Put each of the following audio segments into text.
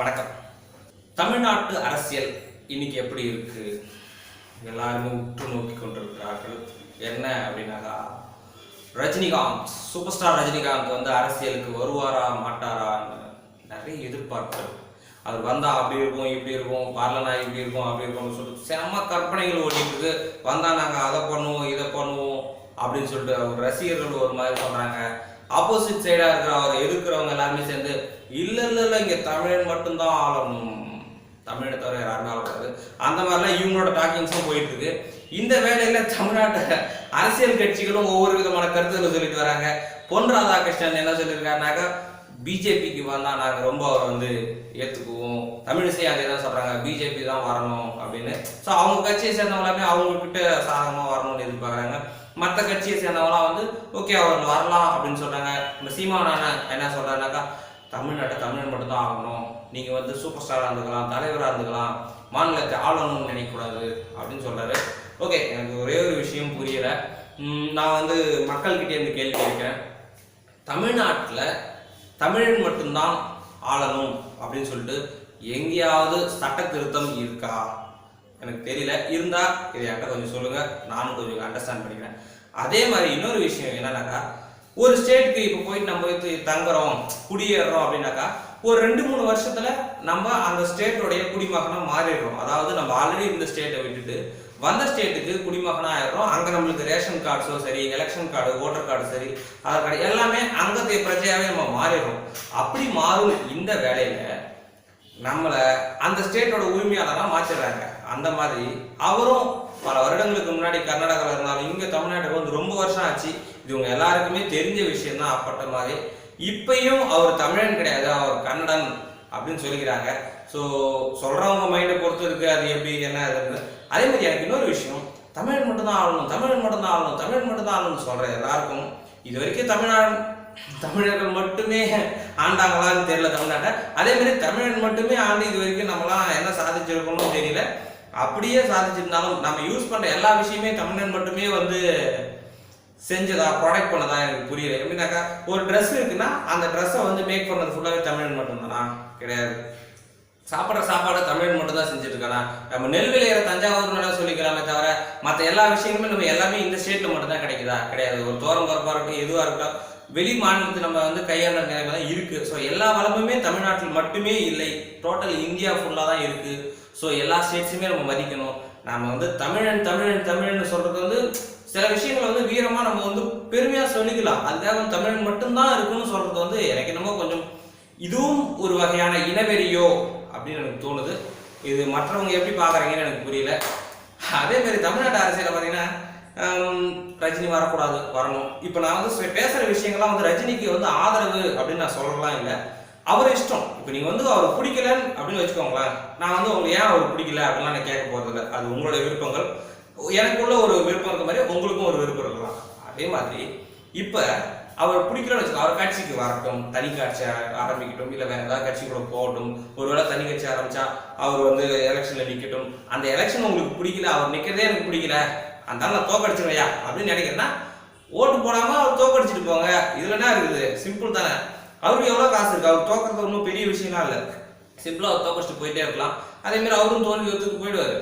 வணக்கம். தமிழ்நாட்டு அரசியல் இன்னைக்கு எப்படி இருக்கு? எல்லாருமே உற்று நோக்கி கொண்டிருக்கிறார்கள். என்ன அப்படின்னாக்கா ரஜினிகாந்த் சூப்பர் ஸ்டார் ரஜினிகாந்த் வந்து அரசியலுக்கு வருவாரா மாட்டாரான்னு நிறைய எதிர்பார்ப்பு அவர் வந்தா அப்படி இருக்கும் இப்படி இருக்கும் வரலனா இப்படி இருக்கும் அப்படி இருக்கும்னு சொல்லிட்டு செம்ம கற்பனைகள் ஓடிட்டு இருக்கு. வந்தா நாங்க அதை பண்ணுவோம் இதை பண்ணுவோம் அப்படின்னு சொல்லிட்டு அவர் ரசிகர்கள் ஒரு மாதிரி சொல்றாங்க ஆப்போசிட் சைடாக இருக்கிற அவர் எதிர்க்கிறவங்க எல்லாருமே சேர்ந்து இல்லை இல்லை இல்லை இங்கே தமிழன் மட்டும்தான் ஆளணும். தமிழை தவிர யாருமே ஆளக்கூடாது அந்த மாதிரிலாம் இவங்களோட டாக்கிங்ஸும் போயிட்டு இருக்கு இந்த வேலையில தமிழ்நாட்டு அரசியல் கட்சிகளும் ஒவ்வொரு விதமான கருத்துக்களை சொல்லிட்டு வராங்க. பொன் ராதாகிருஷ்ணன் என்ன சொல்லியிருக்காருனாக்கா பிஜேபிக்கு வந்தால் நாங்கள் ரொம்ப அவரை வந்து ஏற்றுக்குவோம் தமிழிசை அதே தான் சொல்கிறாங்க பிஜேபி தான் வரணும் அப்படின்னு. ஸோ அவங்க கட்சியை சேர்ந்தவங்க எல்லாமே சாதகமாக வரணும்னு எதிர்பார்க்குறாங்க. மற்ற கட்சியை சேர்ந்தவங்களாம் வந்து ஓகே அவர் வரலாம் அப்படின்னு சொல்றாங்க நம்ம சீமானான என்ன சொல்றாருனாக்கா தமிழ்நாட்டை தமிழன் மட்டும் தான் ஆகணும். நீங்கள் வந்து சூப்பர் ஸ்டாராக இருந்துக்கலாம் தலைவராக இருந்துக்கலாம் மாநிலத்தை ஆளணும்னு நினைக்கக்கூடாது அப்படின்னு சொல்றாரு. ஓகே எனக்கு ஒரே ஒரு விஷயம் புரியல. நான் வந்து மக்கள்கிட்டே இருந்து கேள்வி கேட்கிறேன். தமிழ்நாட்டில் தமிழன் மட்டும்தான் ஆளணும் அப்படின்னு சொல்லிட்டு எங்கேயாவது சட்ட திருத்தம் இருக்கா? எனக்கு தெரியல. இருந்தா இதை என்கிட்ட கொஞ்சம் சொல்லுங்க. நானும் கொஞ்சம் அண்டர்ஸ்டாண்ட் பண்ணிக்கிறேன். அதே மாதிரி இன்னொரு விஷயம் என்னன்னாக்கா ஒரு ஸ்டேட்டுக்கு இப்போ போயிட்டு நம்ம போய் தங்குறோம் குடியேறோம் அப்படின்னாக்கா ஒரு ரெண்டு மூணு வருஷத்துல நம்ம அந்த ஸ்டேட்டோடைய குடிமகனா மாறிடுறோம். அதாவது நம்ம ஆல்ரெடி இந்த ஸ்டேட்டை விட்டுட்டு வந்த ஸ்டேட்டுக்கு குடிமகனா ஆயிடுறோம். அங்க நம்மளுக்கு ரேஷன் கார்ட்ஸோ சரி எலெக்ஷன் கார்டு ஓட்டர் கார்டு சரி ஆதார் கார்டு எல்லாமே அங்கத்தை பிரஜையாவே நம்ம மாறிடுறோம். அப்படி மாறும் இந்த வேலையில நம்மளை அந்த ஸ்டேட்டோட உரிமையாளராக மாற்றிடுறாங்க அந்த மாதிரி அவரும் பல வருடங்களுக்கு முன்னாடி கர்நாடகாவில் இருந்தாலும் இங்கே தமிழ்நாட்டுக்கு வந்து ரொம்ப வருஷம் ஆச்சு. இது எல்லாருக்குமே தெரிஞ்ச விஷயம் தான் அப்பட்ட மாதிரி. இப்பையும் அவர் தமிழன் கிடையாது அவர் கன்னடன் அப்படின்னு சொல்லிக்கிறாங்க. ஸோ சொல்கிறவங்க மைண்டை பொறுத்து இருக்கு அது எப்படி என்ன அதுன்னு அதே மாதிரி எனக்கு இன்னொரு விஷயம் தமிழன் மட்டும்தான் ஆளணும் தமிழன் மட்டும்தான் ஆளணும் தமிழன் மட்டும்தான் ஆளணும்னு சொல்கிற எல்லாருக்கும் இது வரைக்கும் தமிழ்நாடு தமிழர்கள் மட்டுமே ஆண்டாங்களான்னு தெரியல தமிழ்நாட்டை. அதே மாதிரி தமிழன் மட்டுமே ஆண்டு இது வரைக்கும் நம்மளாம் என்ன சாதிச்சிருக்கோம்னு தெரியல. அப்படியே சாதிச்சிருந்தாலும் நம்ம யூஸ் பண்ணுற எல்லா விஷயமே தமிழன் மட்டுமே வந்து செஞ்சதா ப்ராடக்ட் பண்ணதா எனக்கு புரியல. எப்படின்னாக்கா ஒரு ட்ரெஸ் இருக்குன்னா அந்த ட்ரெஸ்ஸை வந்து மேக் பண்ணது ஃபுல்லாகவே தமிழன் மட்டும்தானா? கிடையாது. சாப்பிட்ற சாப்பாடு தமிழன் மட்டும்தான் செஞ்சுட்டு இருக்கானா நம்ம நெல் விளையிற தஞ்சாவூர்னால சொல்லிக்கலாமே தவிர மற்ற எல்லா விஷயங்களுமே நம்ம எல்லாமே இந்த ஸ்டேட்டில் மட்டும்தான் கிடைக்குதா? கிடையாது. ஒரு தோரம் பரப்பாக இருக்கட்டும் எதுவாக இருக்கட்டும் வெளி மாநிலத்தில் நம்ம வந்து கையாண்ட நிலைமை தான் இருக்கு. ஸோ எல்லா வளமுமே தமிழ்நாட்டில் மட்டுமே இல்லை. டோட்டல் இந்தியா ஃபுல்லாக தான் இருக்கு. ஸோ எல்லா ஸ்டேட்ஸுமே நம்ம மதிக்கணும். நாம வந்து தமிழன் தமிழன் தமிழன் சொல்றது வந்து சில விஷயங்களை வந்து வீரமா நம்ம வந்து பெருமையா சொல்லிக்கலாம். அதுக்காக வந்து தமிழன் மட்டும்தான் இருக்குன்னு சொல்றது வந்து எனக்கு என்னமோ கொஞ்சம் இதுவும் ஒரு வகையான இனவெறியோ அப்படின்னு எனக்கு தோணுது. இது மற்றவங்க எப்படி பார்க்குறாங்கன்னு எனக்கு புரியல. அதே மாதிரி தமிழ்நாட்டு அரசியல பார்த்தீங்கன்னா ரஜினி வரக்கூடாது வரணும். இப்போ நான் வந்து பேசுகிற விஷயங்கள்லாம் வந்து ரஜினிக்கு வந்து ஆதரவு அப்படின்னு நான் சொல்லலாம் இல்லை. அவர் இஷ்டம். இப்போ நீங்கள் வந்து அவர் பிடிக்கலன்னு அப்படின்னு வச்சுக்கோங்களேன் நான் வந்து உங்களுக்கு ஏன் அவர் பிடிக்கல அப்படிலாம் நான் கேட்க போகிறதில்ல அது உங்களுடைய விருப்பங்கள். எனக்குள்ள ஒரு விருப்பம் இருக்க மாதிரி உங்களுக்கும் ஒரு விருப்பம் இருக்கலாம். அதே மாதிரி இப்போ அவர் பிடிக்கலன்னு வச்சுக்கோ அவர் கட்சிக்கு வரட்டும் தனி காட்சி ஆரம்பிக்கட்டும் இல்லை வேற ஏதாவது கட்சி கூட போகட்டும் ஒருவேளை தனி கட்சி ஆரம்பிச்சா அவர் வந்து எலெக்ஷன்ல நிற்கட்டும் அந்த எலெக்ஷன் உங்களுக்கு பிடிக்கல அவர் நிற்கிறதே எனக்கு பிடிக்கல அந்த நான் தோக்கடிச்சிருவையா அப்படின்னு நினைக்கிறேன்னா ஓட்டு போடாம அவர் தோக்கடிச்சிட்டு போங்க. இதுல என்ன இருக்குது? சிம்பிள் தானே. அவருக்கு எவ்வளவு காசு இருக்கு? அவர் தோக்கிறது ஒன்றும் பெரிய விஷயம்லாம் இல்லை. சிம்பிளா அவர் தோக்கடிச்சிட்டு போயிட்டே இருக்கலாம். அதே மாதிரி அவரும் தோல்வி ஒத்துக்கு போயிடுவாரு.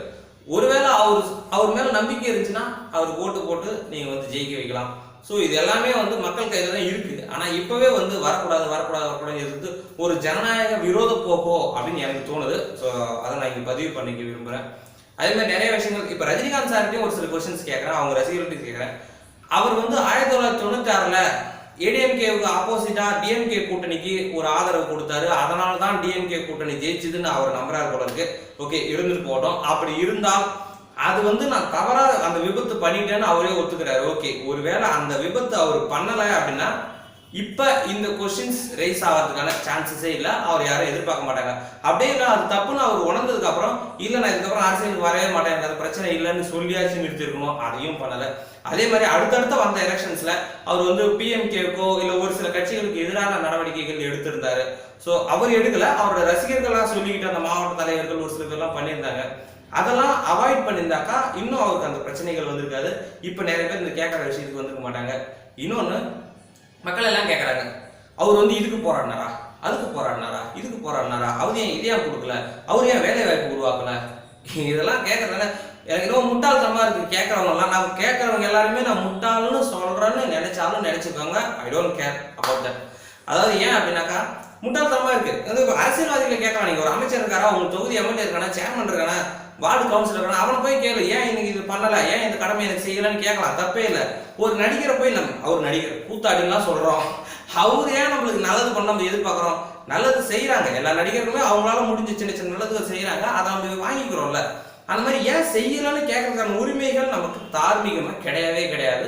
ஒருவேளை அவர் அவர் மேல நம்பிக்கை இருந்துச்சுன்னா அவருக்கு ஓட்டு போட்டு நீங்க வந்து ஜெயிக்க வைக்கலாம். ஸோ இது எல்லாமே வந்து மக்கள் கையில தான் இருக்கு. ஆனா இப்பவே வந்து வரக்கூடாது வரக்கூடாது வரக்கூடாது இருந்து ஒரு ஜனநாயக விரோத போக்கோ அப்படின்னு எனக்கு தோணுது. ஸோ அதை நான் இங்க பதிவு பண்ணிக்க விரும்புறேன். அதே மாதிரி நிறைய விஷயங்கள். இப்போ ரஜினிகாந்த் சார்கிட்டையும் ஒரு சில கொஸ்டின்ஸ் கேட்குறேன் அவங்க ரசிகர்கள்ட்ட கேட்குறேன் அவர் வந்து ஆயிரத்தி தொள்ளாயிரத்தி தொண்ணூத்தாறுல ஏடிஎம்கேவுக்கு ஆப்போசிட்டா டிஎம்கே கூட்டணிக்கு ஒரு ஆதரவு கொடுத்தாரு. அதனால தான் டிஎம்கே கூட்டணி ஜெயிச்சுதுன்னு அவர் நம்புறாரு போல இருக்கு. ஓகே இருந்துட்டு போட்டோம் அப்படி இருந்தால் அது வந்து நான் தவறா அந்த விபத்து பண்ணிட்டேன்னு அவரே ஒத்துக்கிறாரு. ஓகே ஒருவேளை அந்த விபத்து அவர் பண்ணல அப்படின்னா இப்போ இந்த கொஸ்டின்ஸ் ரைஸ் ஆகிறதுக்கான சான்சஸே இல்லை. அவர் யாரும் எதிர்பார்க்க மாட்டாங்க. அப்படியே அது தப்புன்னு அவர் உணர்ந்ததுக்கு அப்புறம் இல்லை நான் இதுக்கப்புறம் அரசியலுக்கு வரவே மாட்டேன். எனக்கு அது பிரச்சனை இல்லைன்னு சொல்லியாச்சும் நிறுத்திருக்கணும். அதையும் பண்ணலை. அதே மாதிரி அடுத்தடுத்த வந்த எலெக்ஷன்ஸ்ல அவர் வந்து பிஎம்கேக்கோ இல்லை ஒரு சில கட்சிகளுக்கு எதிரான நடவடிக்கைகள் எடுத்திருந்தாரு. ஸோ அவர் எடுக்கல. அவரோட ரசிகர்கள்லாம் சொல்லிக்கிட்டு அந்த மாவட்ட தலைவர்கள் ஒரு சில பேர்லாம் பண்ணியிருந்தாங்க. அதெல்லாம் அவாய்ட் பண்ணியிருந்தாக்கா இன்னும் அவருக்கு அந்த பிரச்சனைகள் வந்திருக்காது. இப்போ நிறைய பேர் இந்த கேட்குற விஷயத்துக்கு வந்திருக்க மாட்டாங்க. இன்னொன்று மக்கள் எல்லாம் கேட்குறாங்க அவர் வந்து இதுக்கு போராடினாரா? அதுக்கு போராடினாரா? இதுக்கு போராடினாரா? அவர் ஏன் இதையா கொடுக்கல? அவர் ஏன் வேலை வாய்ப்பு உருவாக்கல? இதெல்லாம் கேட்கறதால எனக்கு இன்னும் முட்டாள்தனமா இருக்கு. கேட்கறவங்கலாம் நான் கேட்கறவங்க எல்லாருமே நான் முட்டாள்னு சொல்றேன்னு நினைச்சாலும் நினைச்சுக்கோங்க. I don't care about that அதாவது ஏன் அப்படின்னாக்கா முட்டாள்தனமா இருக்கு. அது அரசியல்வாதிகளை கேட்கலாம் நீங்க ஒரு அமைச்சர் இருக்காரா? உங்க தொகுதி எம்எல்ஏ இருக்கானா? சேர்மன் இருக்கானா? வார்டு கவுன்சிலர் அவனை போய் கேளு ஏன் இன்னைக்கு இது பண்ணல? ஏன் இந்த கடமை எனக்கு செய்யலன்னு கேட்கலாம். தப்பே இல்லை. ஒரு நடிகரை போய் நம்ம அவர் நடிகர் கூத்தாடிலாம் சொல்றோம். அவர் ஏன் நம்மளுக்கு நல்லது பண்ண நம்ம எதிர்பார்க்குறோம்? நல்லது செய்யறாங்க எல்லா நடிகர்களுமே அவங்களால முடிஞ்ச சின்ன சின்ன நல்லதுகள் செய்யறாங்க அதை நம்ம வாங்கிக்கிறோம்ல. அந்த மாதிரி ஏன் செய்யலன்னு கேட்கறதுக்கான உரிமைகள் நமக்கு தார்மீகமா கிடையவே கிடையாது.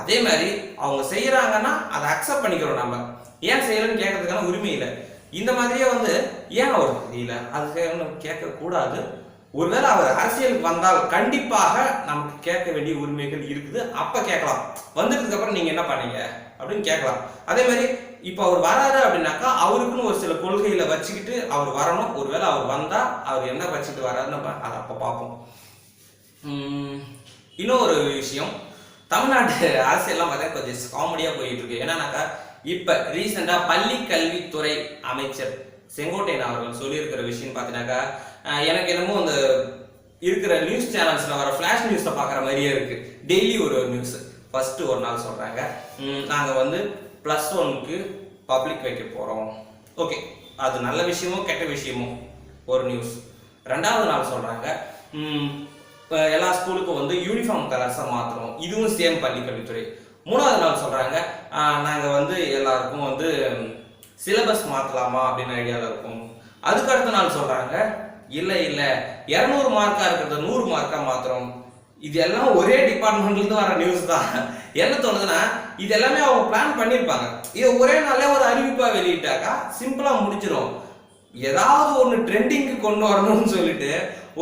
அதே மாதிரி அவங்க செய்யறாங்கன்னா அதை அக்செப்ட் பண்ணிக்கிறோம் நம்ம. ஏன் செய்யலன்னு கேட்கறதுக்கான உரிமை இல்லை. இந்த மாதிரியே வந்து ஏன் அவர் தெரியல? அது கேட்க கூடாது ஒருவேளை அவர் அரசியலுக்கு வந்தால் கண்டிப்பாக நமக்கு கேட்க வேண்டிய உரிமைகள் இருக்குது. அப்ப கேட்கலாம். வந்ததுக்கு அப்புறம் நீங்க என்ன பண்ணீங்க? அப்படின்னு கேட்கலாம். அதே மாதிரி இப்போ அவர் வராரு அப்படின்னாக்கா அவருக்குன்னு ஒரு சில கொள்கைகளை வச்சுக்கிட்டு அவர் வரணும். ஒருவேளை அவர் வந்தா அவர் என்ன வச்சுட்டு வராருன்னு நம்ம அதை அப்ப பார்ப்போம். இன்னொரு விஷயம். தமிழ்நாட்டு அரசியல்லாம் பார்த்தா கொஞ்சம் காமெடியாக போயிட்டு இருக்கு. என்னன்னாக்கா இப்போ ரீசெண்டாக பள்ளி கல்வித்துறை அமைச்சர் செங்கோட்டையன் அவர்கள் சொல்லியிருக்கிற விஷயம் பார்த்தீங்கன்னாக்கா எனக்கு என்னமோ அந்த இருக்கிற நியூஸ் சேனல்ஸில் வர ஃப்ளாஷ் நியூஸை பார்க்குற மாதிரியே இருக்கு. டெய்லி ஒரு நியூஸ் ஃபர்ஸ்ட் ஒரு நாள் சொல்கிறாங்க நாங்கள் வந்து ப்ளஸ் ஒன்க்கு பப்ளிக் வைக்க போகிறோம் ஓகே அது நல்ல விஷயமோ கெட்ட விஷயமோ? ஒரு நியூஸ் ரெண்டாவது நாள் சொல்கிறாங்க எல்லா ஸ்கூலுக்கும் வந்து யூனிஃபார்ம் கலர்ஸை மாற்றுறோம் இதுவும் சேம் பள்ளி கல்வித்துறை மூணாவது நாள் சொல்கிறாங்க நாங்கள் வந்து எல்லாருக்கும் வந்து சிலபஸ் மாற்றலாமா அப்படின்னு ஐடியாவில் இருக்கும். அதுக்கு அடுத்த நாள் சொல்கிறாங்க இல்லை இல்லை. இரநூறு மார்க்காக இருக்கிறத நூறு மார்க்காக மாத்திரம் இது எல்லாம் ஒரே டிபார்ட்மெண்ட்லேருந்து வர நியூஸ் தான். என்ன தோணுதுன்னா இது எல்லாமே அவங்க பிளான் பண்ணியிருப்பாங்க. இதை ஒரே நாளே ஒரு அறிவிப்பாக வெளியிட்டாக்கா சிம்பிளாக முடிச்சிடும் ஏதாவது ஒன்று ட்ரெண்டிங்க்கு கொண்டு வரணும்னு சொல்லிட்டு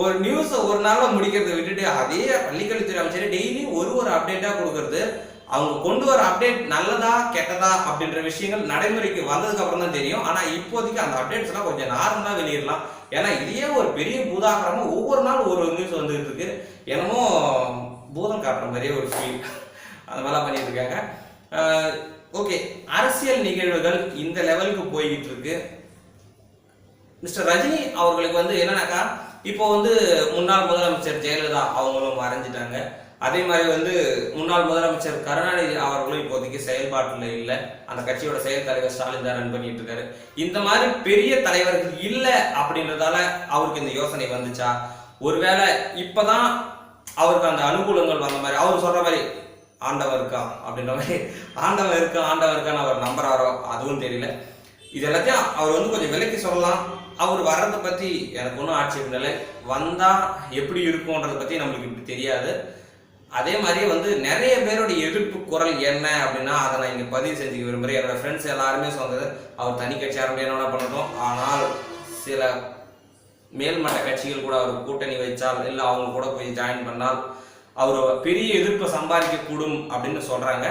ஒரு நியூஸை ஒரு நாளில் முடிக்கிறத விட்டுட்டு அதே பள்ளிக்கல்வித்துறை அமைச்சர் டெய்லி ஒரு ஒரு அப்டேட்டாக கொடுக்கறது அவங்க கொண்டு வர அப்டேட் நல்லதா கெட்டதா அப்படின்ற விஷயங்கள் நடைமுறைக்கு வந்ததுக்கு அப்புறம் தான் தெரியும். ஆனா இப்போதைக்கு அந்த அப்டேட்ஸ் எல்லாம் கொஞ்சம் நார்மலா வெளியிடலாம். ஏன்னா இதையே ஒரு பெரிய பூதாகரமா ஒவ்வொரு நாள் ஒரு நியூஸ் வந்துகிட்டு இருக்கு. என்னமோ பூதம் காட்டுற மாதிரியே ஒரு ஃபீல் அந்த மாதிரிலாம் பண்ணிட்டு இருக்காங்க. ஓகே அரசியல் நிகழ்வுகள் இந்த லெவலுக்கு போய்கிட்டு இருக்கு. மிஸ்டர் ரஜினி அவர்களுக்கு வந்து என்னன்னாக்கா இப்போ வந்து முன்னாள் முதலமைச்சர் ஜெயலலிதா அவங்களும் மறைஞ்சிட்டாங்க. அதே மாதிரி வந்து முன்னாள் முதலமைச்சர் கருணாநிதி அவர்களும் இப்போதைக்கு செயல்பாட்டில் இல்லை. அந்த கட்சியோட செயல் தலைவர் ஸ்டாலின் தான் ரன் பண்ணிட்டு இருக்காரு. இந்த மாதிரி பெரிய தலைவர்கள் இல்லை அப்படின்றதால அவருக்கு இந்த யோசனை வந்துச்சா? ஒருவேளை இப்பதான் அவருக்கு அந்த அனுகூலங்கள் வந்த மாதிரி அவர் சொல்ற மாதிரி ஆண்டவர் இருக்கா அப்படின்ற மாதிரி ஆண்டவன் இருக்கா ஆண்டவன் இருக்கான்னு அவர் நம்புறாரோ அதுவும் தெரியல. இது எல்லாத்தையும் அவர் வந்து கொஞ்சம் விலைக்கு சொல்லலாம். அவர் வர்றதை பத்தி எனக்கு ஒன்றும் ஆட்சேபம் இல்லை. வந்தா எப்படி இருக்கும்ன்றத பத்தி நம்மளுக்கு இப்படி தெரியாது. அதே மாதிரியே வந்து நிறைய பேருடைய எதிர்ப்பு குரல் என்ன அப்படின்னா அதை நான் இங்கே பதிவு செஞ்சுக்க விரும்புகிறேன் என்னோட ஃப்ரெண்ட்ஸ் எல்லாருமே சொன்னது அவர் தனி கட்சி ஆரம்பி என்ன பண்ணட்டும். ஆனால் சில மேல்மட்ட கட்சிகள் கூட அவர் கூட்டணி வைச்சால் இல்லை அவங்க கூட போய் ஜாயின் பண்ணால் அவர் பெரிய எதிர்ப்பை சம்பாதிக்கக்கூடும் அப்படின்னு சொல்கிறாங்க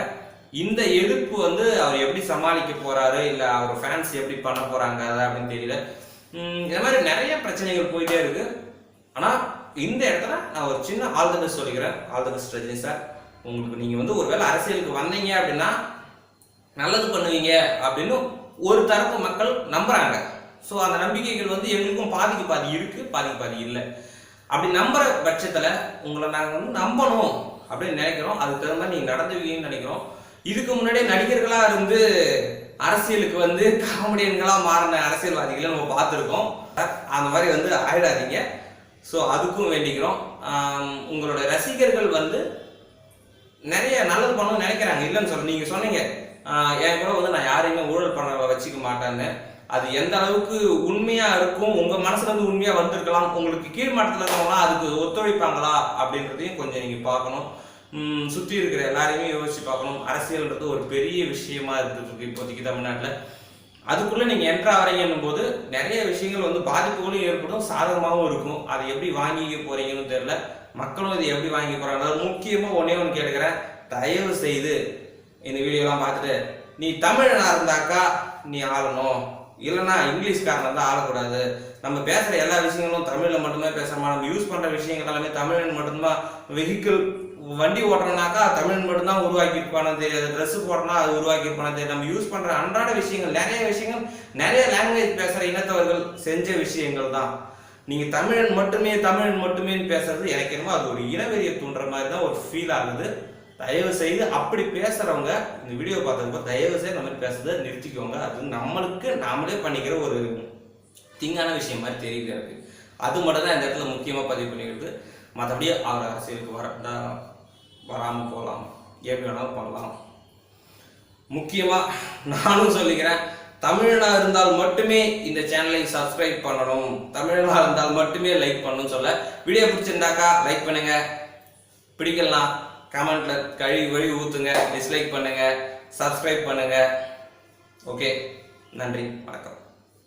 இந்த எதிர்ப்பு வந்து அவர் எப்படி சமாளிக்க போறாரு இல்லை அவர் ஃபேன்ஸ் எப்படி பண்ண போறாங்க அதை அப்படின்னு தெரியல. இந்த மாதிரி நிறைய பிரச்சனைகள் போயிட்டே இருக்கு. ஆனா இந்த இடத்துல நான் ஒரு சின்ன ஆல் சொல்லிக்கிறேன். ஆல் ரஜினி சார் உங்களுக்கு நீங்கள் வந்து ஒருவேளை அரசியலுக்கு வந்தீங்க அப்படின்னா நல்லது பண்ணுவீங்க அப்படின்னு ஒரு தரப்பு மக்கள் நம்புறாங்க. ஸோ அந்த நம்பிக்கைகள் வந்து எங்களுக்கும் பாதிக்கு பாதி இருக்குது பாதிக்கு பாதி இல்லை. அப்படி நம்புற பட்சத்தில் உங்களை நாங்கள் வந்து நம்பணும் அப்படின்னு நினைக்கிறோம். அதுக்கு தகுந்த மாதிரி நீங்கள் நடந்துவீங்கன்னு நினைக்கிறோம். இதுக்கு முன்னாடியே நடிகர்களாக இருந்து அரசியலுக்கு வந்து காமெடியன்களாக மாறின அரசியல்வாதிகளை நம்ம பார்த்துருக்கோம். அந்த மாதிரி வந்து ஆயிடாதீங்க. ஸோ அதுக்கும் வேண்டிக்கிறோம். உங்களோட ரசிகர்கள் வந்து நிறைய நல்லது பண்ணணும்னு நினைக்கிறாங்க. இல்லைன்னு சொல்ல நீங்கள் சொன்னீங்க. என் கூட வந்து நான் யாரையுமே ஊழல் பண்ண வச்சுக்க மாட்டேன்னு. அது எந்த அளவுக்கு உண்மையா இருக்கும் உங்க மனசுல இருந்து உண்மையா வந்திருக்கலாம் உங்களுக்கு கீழ்மட்டத்தில் இருக்கவங்களாம் அதுக்கு ஒத்துழைப்பாங்களா அப்படின்றதையும் கொஞ்சம் நீங்க பார்க்கணும். சுற்றி இருக்கிற எல்லாரையுமே யோசிச்சு பார்க்கணும். அரசியல்ன்றது ஒரு பெரிய விஷயமா இருந்துட்டு இருக்கு இப்போதைக்கு தமிழ்நாட்டில். அதுக்குள்ளே நீங்கள் என்ட்ரு வரீங்கன்னும் போது நிறைய விஷயங்கள் வந்து பாதிப்புகளும் ஏற்படும் சாதகமாகவும் இருக்கும். அதை எப்படி வாங்கிக்க போகிறீங்கன்னு தெரில மக்களும் இதை எப்படி வாங்கி போகிறாங்க முக்கியமாக ஒன்றே ஒன்று கேட்குறேன் தயவு செய்து இந்த வீடியோலாம் பார்த்துட்டு நீ தமிழனாக இருந்தாக்கா நீ ஆளணும். இல்லைன்னா இங்கிலீஷ்காரன் தான் ஆளக்கூடாது. நம்ம பேசுகிற எல்லா விஷயங்களும் தமிழில் மட்டுமே பேசுகிறோமா நம்ம யூஸ் பண்ணுற விஷயங்கள் எல்லாமே தமிழன் மட்டும்தான் வெஹிக்கிள் வண்டி ஓட்டுறோம்னாக்கா தமிழ் மட்டும்தான் உருவாக்கி இருப்பானு தெரியாது. ட்ரெஸ் போடுறோம்னா அது உருவாக்கி இருப்பானு தெரியாது. நம்ம யூஸ் பண்ற அன்றாட விஷயங்கள் நிறைய விஷயங்கள் நிறைய லாங்குவேஜ் பேசுற இனத்தவர்கள் செஞ்ச விஷயங்கள் தான். நீங்க தமிழன் மட்டுமே தமிழன் மட்டுமே பேசுறது எனக்கு என்னமோ அது ஒரு இனவெறியை தூண்டுற மாதிரி தான் ஒரு ஃபீல் ஆகுது தயவு செய்து அப்படி பேசுறவங்க இந்த வீடியோ பார்த்தப்போ தயவு செய்து நம்ம பேசுறதை நிறுத்திக்கோங்க. அது நம்மளுக்கு நாமளே பண்ணிக்கிற ஒரு திங்கான விஷயம் மாதிரி தெரியுது எனக்கு. அது மட்டும் தான் இந்த இடத்துல முக்கியமாக பதிவு பண்ணிக்கிறது. மற்றபடி அவர் அரசியலுக்கு வர வராமல் போகலாம் எப்படி வேணாலும் பண்ணலாம். முக்கியமாக நானும் சொல்லிக்கிறேன் தமிழனா இருந்தால் மட்டுமே இந்த சேனலை சப்ஸ்கிரைப் பண்ணணும். தமிழனா இருந்தால் மட்டுமே லைக் பண்ணணும்னு சொல்ல. வீடியோ பிடிச்சிருந்தாக்கா லைக் பண்ணுங்க. பிடிக்கலாம் கமெண்ட்ல கழுவி வழி ஊத்துங்க டிஸ்லைக் பண்ணுங்க சப்ஸ்கிரைப் பண்ணுங்க. ஓகே நன்றி வணக்கம்.